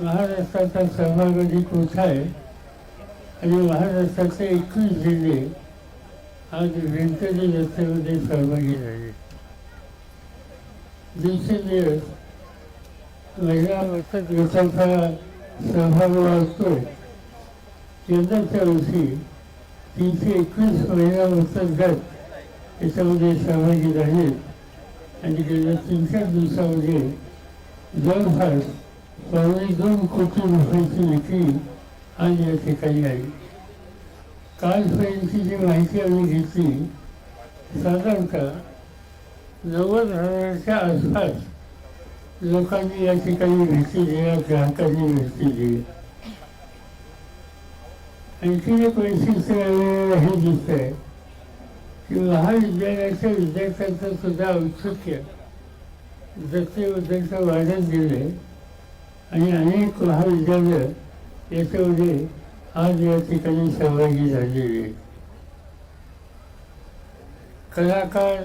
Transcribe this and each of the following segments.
महाराष्ट्राचा सहभाग अधिक मोठा आहे? आणि महाराष्ट्राचे एकवीस जिल्हे आज व्यंकटी रस्त्यामध्ये सहभागी झाले. दिवसेंदिवस महिला बचत गटाचा सहभाग वाढतोय. यंदाच्या वर्षी तीनशे एकवीस महिला बचत गट याच्यामध्ये सहभागी झाले. आणि गेल्या तीन चार दिवसामध्ये जवळपास पावणे दोन कोटी रुपयाची विक्री आज या ठिकाणी आली कालपर्यंतची जी माहिती आम्ही घेतली साधारणतः नव्वद हजाराच्या आसपास लोकांनी या ठिकाणी भेटी दिल्या ग्राहकांनी भेटी दिली. आणखी जे परिस्थिती हे दिसत आहे की महाविद्यालयाच्या विद्यार्थ्यांचं सुद्धा औत्सुक्य जसे उद्याचं वाढत गेले आणि अनेक महाविद्यालय याच्यामध्ये आज या ठिकाणी सहभागी झालेले कलाकार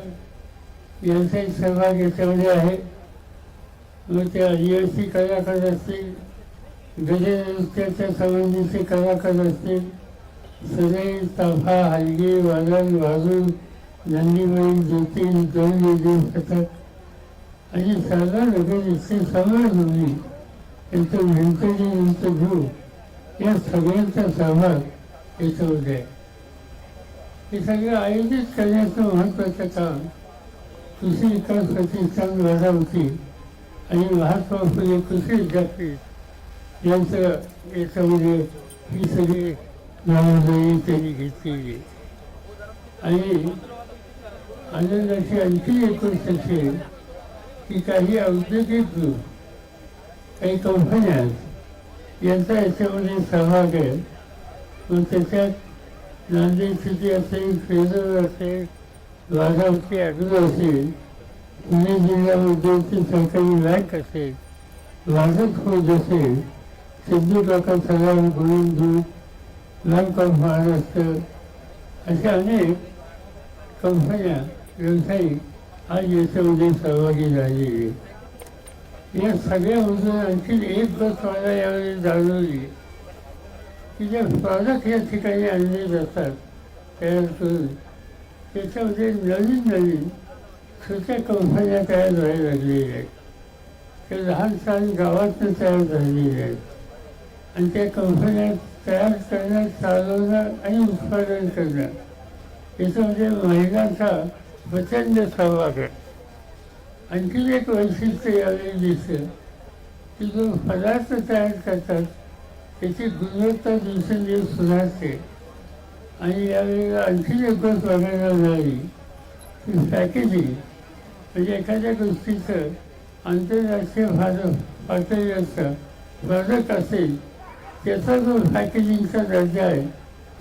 यांचाही सहभाग याच्यामध्ये आहे मग ते आदिवासी कलाकार असतील गजनृत्याच्या संबंधीचे कलाकार असतील सदै ताफा हलगे वादन वाजून नंदीबाई ज्योती दोन वेगळी पथक आणि साधारण वगैरे समाज होती त्यांचं व्यंकटेश यांचं ध्रुव या सगळ्यांचा सहभाग याच्यामध्ये आहे हे सगळं आयोजित करण्याचं महत्त्वाचं काम कृषी विकास प्रतिष्ठान वाढवती आणि महात्मा फुले कृषी विद्यापीठ यांचं याच्यामध्ये ही सगळी जबाबदारी त्यांनी घेतलेली आणि आनंदाची आणखी एक गोष्ट असेल की काही औद्योगिक काही कंपन्या यांचा याच्यामध्ये सहभाग आहे. मग त्याच्यात नांदेड सिटी असेल फेजर असेल वाघावती अग्रो असेल पुणे जिल्हा मध्यवर्ती सरकारी बँक असेल वाघत फौज असेल सिद्धू काका सगळा गुरुन दूध बँक ऑफ महाराष्ट्र अशा अनेक कंपन्या व्यावसायिक आज याच्यामध्ये सहभागी झालेली आहेत. या सगळ्यामधून आणखी एक बस मला यावेळी जाणवली. की जे प्रॉडक्ट या ठिकाणी आणले जातात. तयार करून त्याच्यामध्ये नवीन नवीन छोट्या कंपन्या तयार व्हायला लागलेल्या आहेत. त्या लहान सहान गावातून तयार झालेल्या आहेत. आणि त्या कंपन्या तयार करणं चालवणं आणि उत्पादन करणं याच्यामध्ये महिलांचा प्रचंड सहभाग आहे. आणखी एक वैशिष्ट्य यावेळी दिसेल की जो पदार्थ तयार करतात त्याची गुणवत्ता दिवसेंदिवस सुधारते. आणि यावेळेला आणखी एक गोष्ट बघायला मिळाली की पॅकेजिंग म्हणजे एखाद्या गोष्टीचं आंतरराष्ट्रीय भारत पातळीवरचं प्रॉडक्ट असेल त्याचा जो पॅकेजिंगचा दर्जा आहे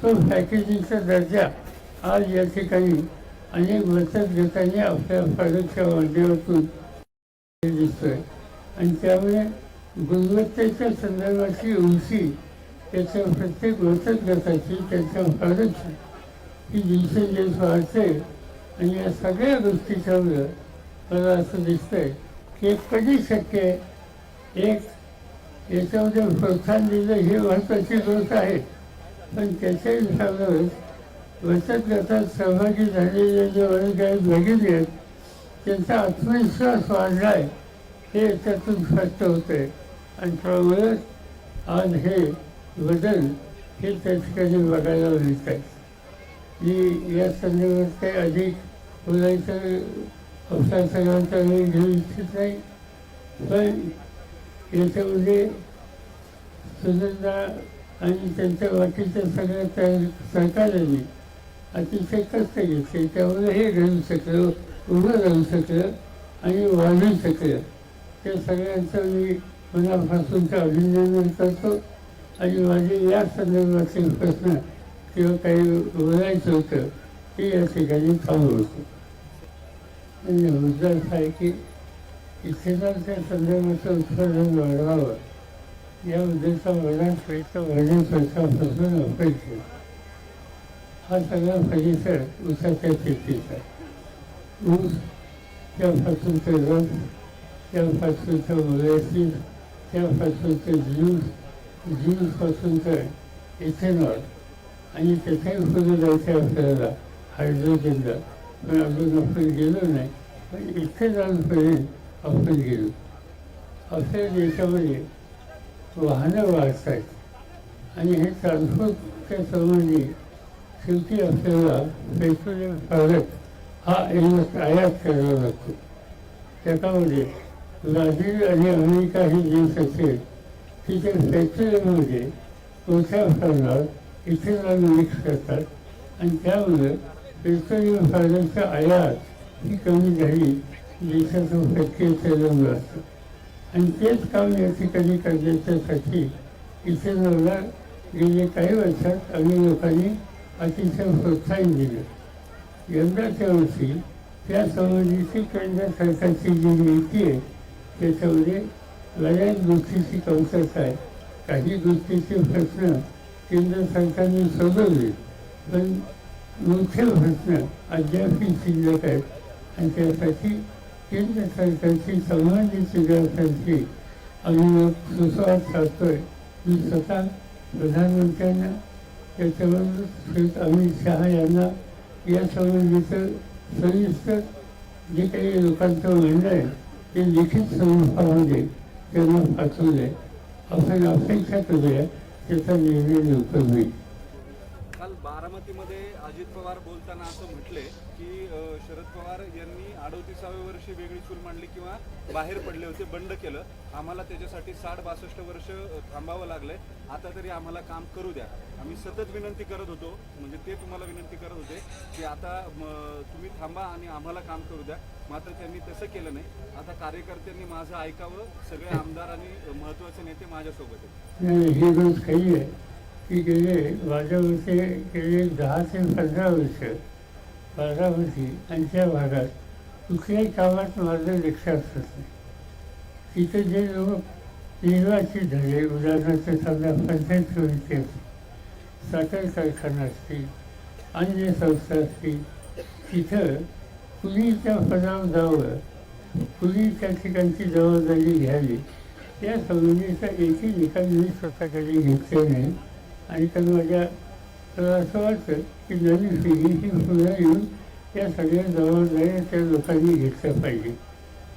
तो पॅकेजिंगचा दर्जा आज या ठिकाणी अनेक बचत गटांनी आपल्या प्रॉडक्टच्या माध्यमातून दिसतोय. आणि त्यामुळे गुणवत्तेच्या संदर्भाची उंची त्याच्या प्रत्येक बचत गटाची त्याच्या प्रॉडक्टची ही दिवसेंदिवस वाढते. आणि या सगळ्या गोष्टीच्यामुळं मला असं दिसतंय की कधी शक्य आहे? एक याच्यामध्ये प्रोत्साहन दिलं ही महत्त्वाची गोष्ट आहे. पण त्याच्याही हिसाबावर बचत गटात सहभागी झालेले जे वर्ग आहेत भगिनी आहेत त्यांचा आत्मविश्वास वाढला आहे हे त्यातून स्पष्ट होतंय. आणि त्यामुळे आज हे बदल हे त्या ठिकाणी बघायला मिळत आहे मी या संदर्भात काही अधिक बोलायचं अवसर सगळ्यांचा वेळ घेऊ इच्छित नाही. पण याच्यामध्ये सुनंदा आणि त्यांच्या बाकीच्या सगळ्या त्या सहकार्याने अतिशय कष्ट घेतले त्यामुळे हे घडू शकलं उभं राहू शकलं आणि वाढू शकलं त्या सगळ्यांचं मी मनापासूनचं अभिनंदन करतो. आणि माझे या संदर्भातील प्रश्न किंवा काही बोलायचं होतं ते या ठिकाणी थांबवतो आणि मुद्दा असा आहे की इथेच्या संदर्भाचं उत्पादन वाढवावं. या उद्देशा वडिलांच प्रयत्न वडील पैशापासून अपेक्षित हा सगळा परिसर ऊसाच्या शेतीचा. ऊस त्यापासूनचे रस त्यापासूनचं ओळशी त्यापासून ते ज्यूस ज्यूसपासून तर इथेनॉल. आणि त्याच्याही पुढे जायचं आपल्याला हायड्रोजनला पण अजून आपण गेलो नाही पण इथे जाऊनपर्यंत आपण गेलो. आपल्या देशामध्ये वाहनं वाढत आहेत आणि हे ट्रान्सपोर्टच्या संबंधी शेवटी आपल्याला पेट्रोलियम प्रॉडक्ट हा एक आयात करावा लागतो त्याच्यामध्ये म्हणजे ब्राझील आणि अमेरिका ही देश असेल की ते पेट्रोलियममध्ये मोठ्या प्रमाणात इथेनॉल मिक्स करतात आणि त्यामुळे पेट्रोलियम प्रॉडक्टचा आयात ही कमी झाली देशाचं फॅक्टरी चालवलं असतं आणि तेच काम या ठिकाणी करण्याच्यासाठी इथेनॉलला गेले काही वर्षात आम्ही लोकांनी अतिशय प्रोत्साहन दिलं. यंदाच्या वर्षी त्या संबंधीची केंद्र सरकारची जी नीती आहे त्याच्यामध्ये बऱ्याच गोष्टीची कमतरता आहे. काही गोष्टीचे प्रश्न केंद्र सरकारने सोडवले पण मोठे प्रश्न अद्यापही शिल्लक आहेत. आणि त्यासाठी केंद्र सरकारची संबंधित विद्यार्थ्यांची आम्ही सुसंवाद साधतोय. मी स्वतः प्रधानमंत्र्यांना त्याच्यावर अमित शहा यांना या संबंधीचं सविस्तर जे काही लोकांचं म्हणणं आहे ते लिखित स्वरूपामध्ये त्यांना पाठवले आपण अपेक्षा करूया त्याचा निर्णय लवकर होईल. काल बारामतीमध्ये अजित पवार बोलताना असं म्हटले की शरद पवार यांनी अडोतीसाव्या वर्षी वेगळी चूल मांडली किंवा बाहेर पडले होते बंड केलं. आम्हाला त्याच्यासाठी साठ बासष्ट वर्ष थांबावं लागलंय. आता तरी आम्हाला काम करू द्या. आम्ही सतत विनंती करत होतो म्हणजे ते तुम्हाला विनंती करत होते की आता तुम्ही थांबा आणि आम्हाला काम करू द्या. मात्र त्यांनी तसं केलं नाही. आता कार्यकर्त्यांनी माझं ऐकावं सगळे आमदार आणि महत्त्वाचे नेते माझ्यासोबत आहेत. ही गोष्ट खरी आहे की गेले माझ्या गेले दहा ते पंधरा वर्ष पंधरा वर्षी आमच्या भागात कुठल्याही कामात माझं लक्ष असत नाही. तिथे जे लोक निर्वाचित झाले उदाहरणार्थ समजा पंचायत समिती असतील साखर कारखाना असतील अन्य संस्था असतील तिथं कुणी त्या पदावर जावं कुणी त्या ठिकाणची जबाबदारी घ्यावी. या संबंधीचा एकही निकाल मी स्वतःकडे घेतले नाही. आणि तर माझ्या असं वाटतं की नवीन पिढी ही पुन्हा येऊन त्या सगळ्या जबाबदाऱ्या त्या लोकांनी घेतल्या पाहिजे.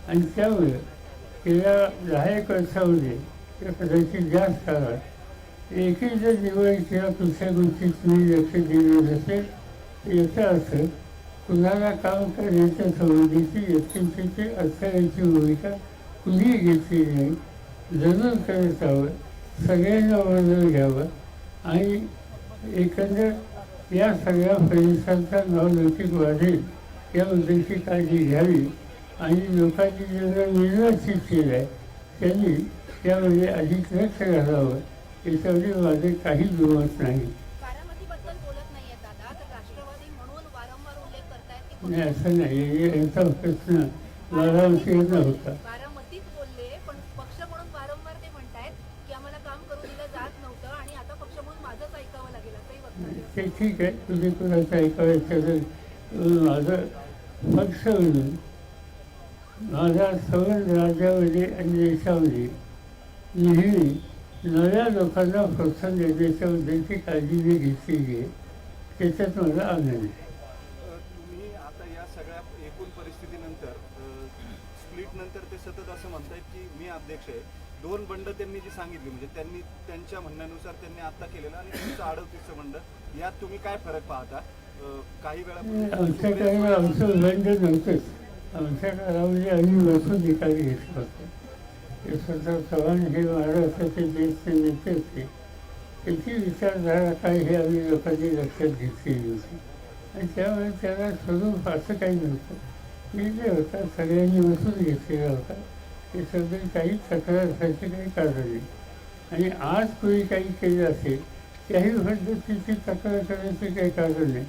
आणि त्यामुळे गेल्या दहा एक वर्षामध्ये कदाचित जास्त काळात. एकही जर निवड किंवा कुठल्या गोष्टीत तुम्ही लक्ष दिलं नसेल तर याचा अर्थ कुणाला काम करण्याच्या संबंधीची व्यक्तींची अडथळ्याची भूमिका कुणीही घेतली नाही. जरूर करत हवं सगळ्यांना वर्णन घ्यावं आणि एकंदर या सगळ्या परिसराचा नवलौकिक वाढेल याबद्दलची काळजी घ्यावी आणि लोकांनी ज्यांना निर्वाचित केलं आहे त्यांनी त्यामध्ये अधिक लक्ष घालावं याच्यामध्ये माझे काही दुमत नाही. असं नाही. यांचा प्रश्न बारामतीचा होता. ते ठीक आहे. तुम्ही कुणाचं ऐकायचं माझं पक्ष म्हणून माझा संबंध राज्यामध्ये आणि देशामध्ये नेहमी नव्या लोकांना प्रोत्साहन देण्याच्याबद्दलची काळजी मी घेतलेली आहे. त्याच्यात मला आनंद आहे. तुम्ही आता या सगळ्या एकूण परिस्थितीनंतर स्प्लिट नंतर ते सतत असं म्हणतायत की मी अध्यक्ष आहे. दोन बंड त्यांनी जी सांगितली म्हणजे त्यांनी त्यांच्या म्हणण्यानुसार त्यांनी आता केलेलं आणि तुमचं अडवतीसचं बंड यात तुम्ही काय फरक पाहता? काही म्हणजे आमच्या वेळा आमचं बंद नव्हतंच. आमच्या काळामध्ये आम्ही बसून निकाल घेतला होता. यशवंतराव चव्हाण हे महाराष्ट्राचे देशचे नेते होते. त्याची विचारधारा काय हे आम्ही लोकांनी लक्षात घेतलेली होती. आणि त्यामुळे त्याला स्वरूप असं काही नव्हतं. मी जे होता सगळ्यांनी महसूल घेतलेला होता. त्याच्याबद्दल काही तक्रार असायची काही कारण नाही आणि आज कोणी काही केलं असेल त्याही पद्धतीची तक्रार करायचं काही कारण नाही.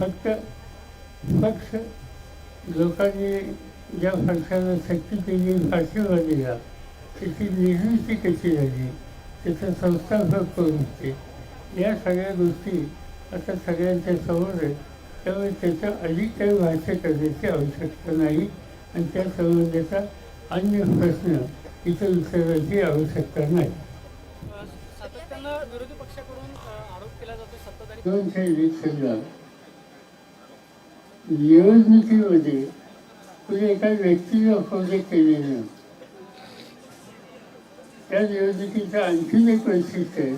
फक्त पक्ष लोकांनी ज्या पक्षाला सक्ती केली पाठिंबा दिला त्याची निर्मिती कशी झाली त्याचा संस्थापक कोण होते? या सगळ्या गोष्टी आता सगळ्यांच्या समोर आहेत. त्यामुळे त्याचं अधिक काही भाष्य करण्याची आवश्यकता नाही. आणि त्या संबंधाचा अन्य प्रश्न इथं विसरायची आवश्यकता नाही. निवडणुकीमध्ये कुणी एका व्यक्तीला प्रोजेक्ट केलेलं. त्या निवडणुकीचं आणखीन एक वैशिष्ट्य आहे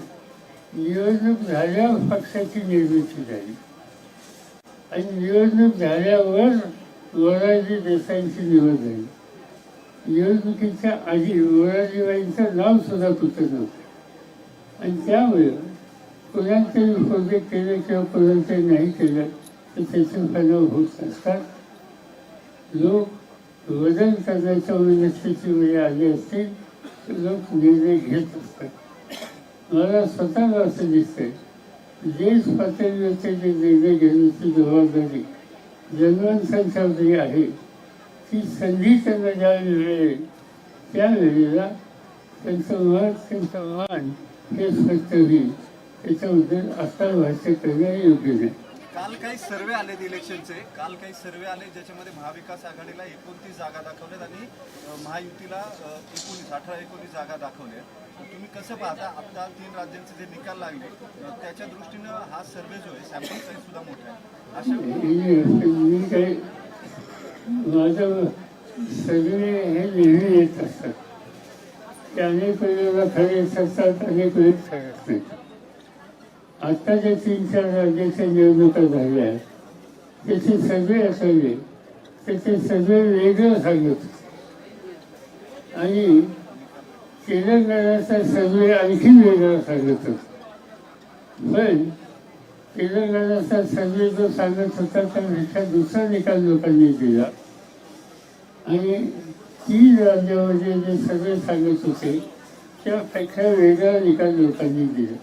निवडणूक झाल्यावर पक्षाची निर्मिती झाली. आणि निवडणूक झाल्यावर मोरारजी देसाईंची निवड झाली. निवडणुकीच्या आधी मोरारजीबाईंचं नाव सुद्धा कुठं नव्हतं. आणि त्यामुळे कोणाचे प्रोजेक्ट केले किंवा कोणाचे नाही केलं तर त्याचे फायदा होत असतात. लोक वजन करण्याच्या मनस्थिती वेळ आली असतील तर लोक निर्णय घेत असतात. मला स्वतःला असं दिसतंय देश पातळीवरचे जे निर्णय घेण्याची जबाबदारी जनमानसांच्यावरती आहे ती संधी त्यांना ज्यावेळी मिळेल त्यावेळेला त्यांचं मत त्यांचं मान हे स्पष्ट होईल. त्याच्याबद्दल आता भाष्य करणं योग्य नाही. काल काही सर्वे आलेत इलेक्शनचे. काल काही सर्वे आले ज्याच्यामध्ये महाविकास आघाडीला एकोणतीस जागा दाखवल्यात आणि महायुतीला एकोणीस अठरा एकोणीस जागा दाखवल्या तुम्ही कसं पाहता? आता तीन राज्यांचे जे निकाल लागले त्याच्या दृष्टीनं हा सर्वे जो आहे सॅम्पल साईज सुद्धा मोठा आहे. अशा माझं सगळे हे नेहमी येत असतात. ते अनेक वेळेला खरे येत असतात अनेक वेळेस ठरत नाही. आता ज्या तीन चार राज्याच्या निवडणुका झाल्या. त्याचे सगळे असावे. त्याचे सगळे वेगळं सांगत होते. आणि तेलंगणाचा सगळे आणखी वेगळं सांगत होता. पण तेलंगणाचा सर्वे जो सांगत होता त्यापेक्षा दुसरा निकाल लोकांनी दिला. आणि तीन राज्यामध्ये जे सर्वे सांगत होते त्यापेक्षा वेगळा निकाल लोकांनी दिला.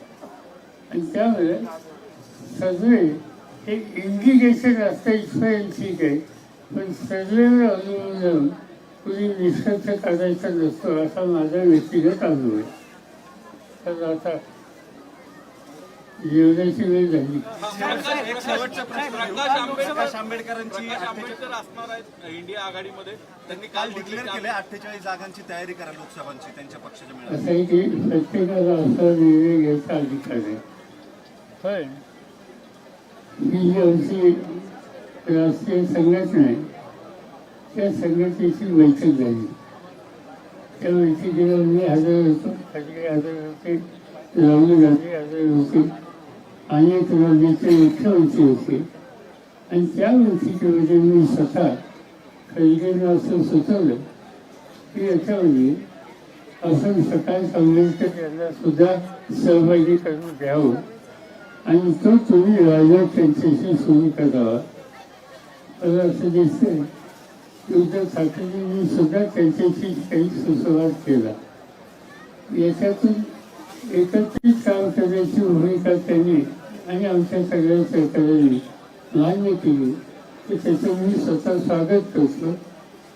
आणि त्यामुळे सर्वे हे इंडिकेशन असतं इथपर्यंत ठीक आहे पण सर्वेवर अवलंबून कुणी निष्कर्ष काढायचा नसतो असा माझा व्यक्तिगत अनुभव आहे. तर आता जेवणाची वेळ झाली एक शेवटचा प्रश्न घेऊ. प्रकाश आंबेडकरांची प्रकाश अठ्ठेचाळीस- आंबेडकर असणार आहेत इंडिया आघाडीमध्ये. त्यांनी काल काल डिक्लेअर केले अठ्ठेचाळीस जागांची तयारी करा लोकसभांची त्यांच्या पक्षाच्या असं आहे की प्रत्येकाला असा निर्णय घ्यायचा अधिकार आहे पण ही जी आमची राष्ट्रीय संघटना आहे त्या संघटनेची बैठक झाली. त्या बैठकीला मी हजर होतो. खडगे हजर होते. राहुल गांधी हजर होते. अनेक राज्याचे उंची होते. आणि त्या बैठकीमध्ये मी स्वतः खडगेंना असं सुचवलं की याच्यामध्ये असं सकाळ आंबेडकर यांना सुद्धा सहभागी करून घ्यावं. आणि तो तुम्ही राजा त्यांच्याशी सुरू करावा. मला असं दिसतंय की उद्धव ठाकरेंनी सुद्धा त्यांच्याशी काही सुसंवाद केला. याच्यातून एकत्रित काम करण्याची भूमिका त्यांनी आणि आमच्या सगळ्या सरकारने मान्य केली. तर त्याचं मी स्वतः स्वागत करतो.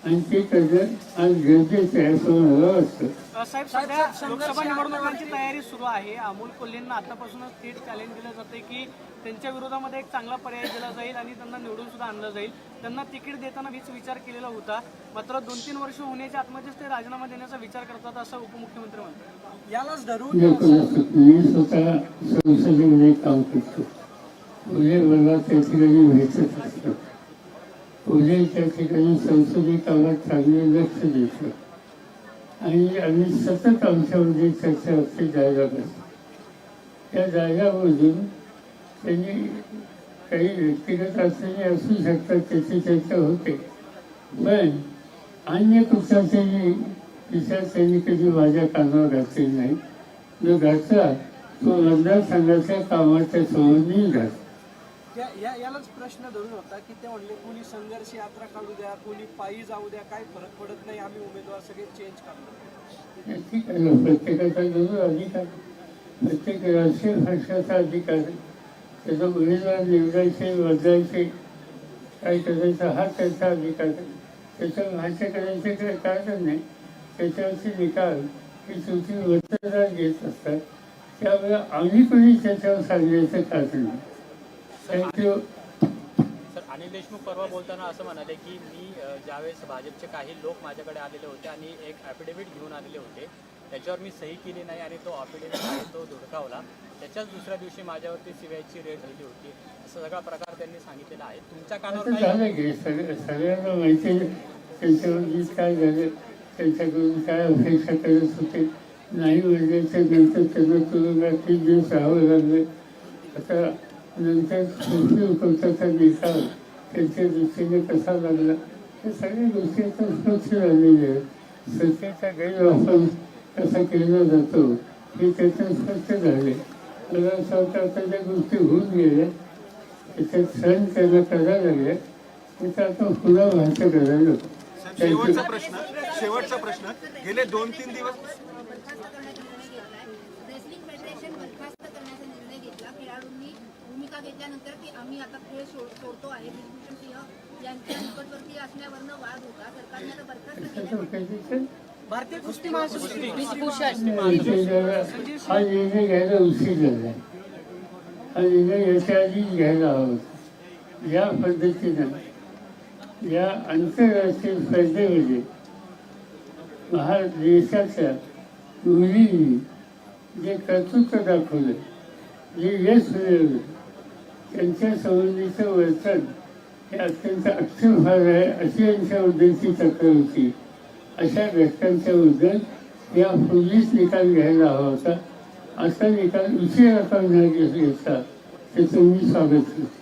आणि ते करणं आज गरजेचं आहे असं मला वाटतं. साहेब सध्या लोकसभा निवडणुकांची तयारी सुरू आहे. अमोल कोल्हेंना आतापासूनच थेट चॅलेंज दिलं जाते की त्यांच्या विरोधामध्ये एक चांगला पर्याय दिला जाईल आणि त्यांना निवडून सुद्धा आणलं जाईल. त्यांना तिकीट देताना वीच विचार केलेला होता. मात्र दोन तीन वर्ष होण्याच्या आतमध्येच ते राजीनामा देण्याचा विचार करतात असं उपमुख्यमंत्री म्हणतात. यालाच धरून मी स्वतः संसदेमध्ये काम करतो. उद्या मला त्या ठिकाणी भेटत असतो. उद्या त्या ठिकाणी संसदीय कामात चांगले लक्ष देतो आणि आम्ही सतत आमच्यामध्ये म्हणजे चर्चा असते जायला बसतो त्या जागामधून त्यांनी काही व्यक्तिगत अडचणी असू शकतात त्याची चर्चा होते. पण अन्य कुठल्याही विचार त्यांनी कधी माझ्या कानावर घातले नाही जो घातला तो मतदारसंघाच्या कामाच्या संबंधी घातला. त्या या- यालाच प्रश्न धरून होता की ते म्हणले कोणी संघर्ष यात्रा काढू द्या कोणी पायी जाऊ द्या काय फरक पडत नाही आम्ही उमेदवार सगळे चेंज करतो ठीक आहे ना प्रत्येकाचा जो अधिकार प्रत्येक राष्ट्रीय पक्षाचा अधिकार त्याचा उमेदवार निवडायचे बदलायचे काय करायचं हा त्यांचा अधिकार आहे त्याच्यावर भाष्य करायचे काय कारण नाही त्याच्यावरचे निकाल हे शेवटी मतदार घेत असतात त्यामुळे आम्ही कोणी त्याच्यावर सांगण्याचं कारण नाही. थँक्यू अनिल देशमुख परवा बोलताना असं म्हणाले की मी ज्यावेळेस भाजपचे काही लोक माझ्याकडे आलेले होते आणि एक ॲफिडेव्हिट घेऊन आलेले होते त्याच्यावर मी सही केली नाही आणि तो ॲफिडेव्हिट आहे तो धुडकावला. त्याच्याच दुसऱ्या दिवशी माझ्यावरती सीबीआयची रेड झाली होती. असा सगळा प्रकार त्यांनी सांगितलेला आहे. तुमच्या कानावर झालं? की सगळ्या सगळ्यांना माहिती त्यांच्यावरती काय झालं त्यांच्याकडून काय अपेक्षा करत होते नाही म्हणजे नंतर त्यांना तुरुंगात तीन दिवस राहावं लागलं. आता नंतर कृषी कोर्टाचा निकाल त्यांच्या दृष्टीने कसा लागला हे सगळ्या गोष्टी आता स्पष्ट झालेल्या आहेत सत्तेचा गैरवापर कसा केला जातो हे त्याचं स्वच्छ झाले. मला असं वाटतं आता ज्या गोष्टी होऊन गेल्या त्याच्यात सण त्यांना करायला लागले त्याचा आता पुन्हा भाषा करायला शेवटचा प्रश्न शेवटचा प्रश्न. गेले दोन तीन दिवस बरखास्त करण्याचा निर्णय घेतलाय रेसलिंग फेडरेशन बरखास्त करण्याचा निर्णय घेतला खेळाडूंनी भूमिका घेतल्यानंतर की आम्ही आता खेळ सोड- सोडतो आहे. ब्रिजभूषण सिंह यांच्या निकटवर्ती असण्यावरनं वाद होता. सरकारने आता बरखास्त केलं भारतीय कुस्ती महासंघ. हा निर्णय घ्यायला उशीर झाला. हा निर्णय याच्या आधीच घ्यायला हवा. या पद्धतीनं या आंतरराष्ट्रीय स्पर्धेमध्ये महा देशाच्या मुलींनी जे कर्तृत्व दाखवलं जे यश मिळवलं त्यांच्या संबंधीचं वर्तन हे अत्यंत आक्षेपार्ह आहे अशी यांच्या उद्देशी तक्रार होती. अशा घटकांच्या बद्दल या पूर्वीच निकाल घ्यायला हवा होता. असा निकाल उशीर आपण घेतला ते तुम्ही स्वागत करतो.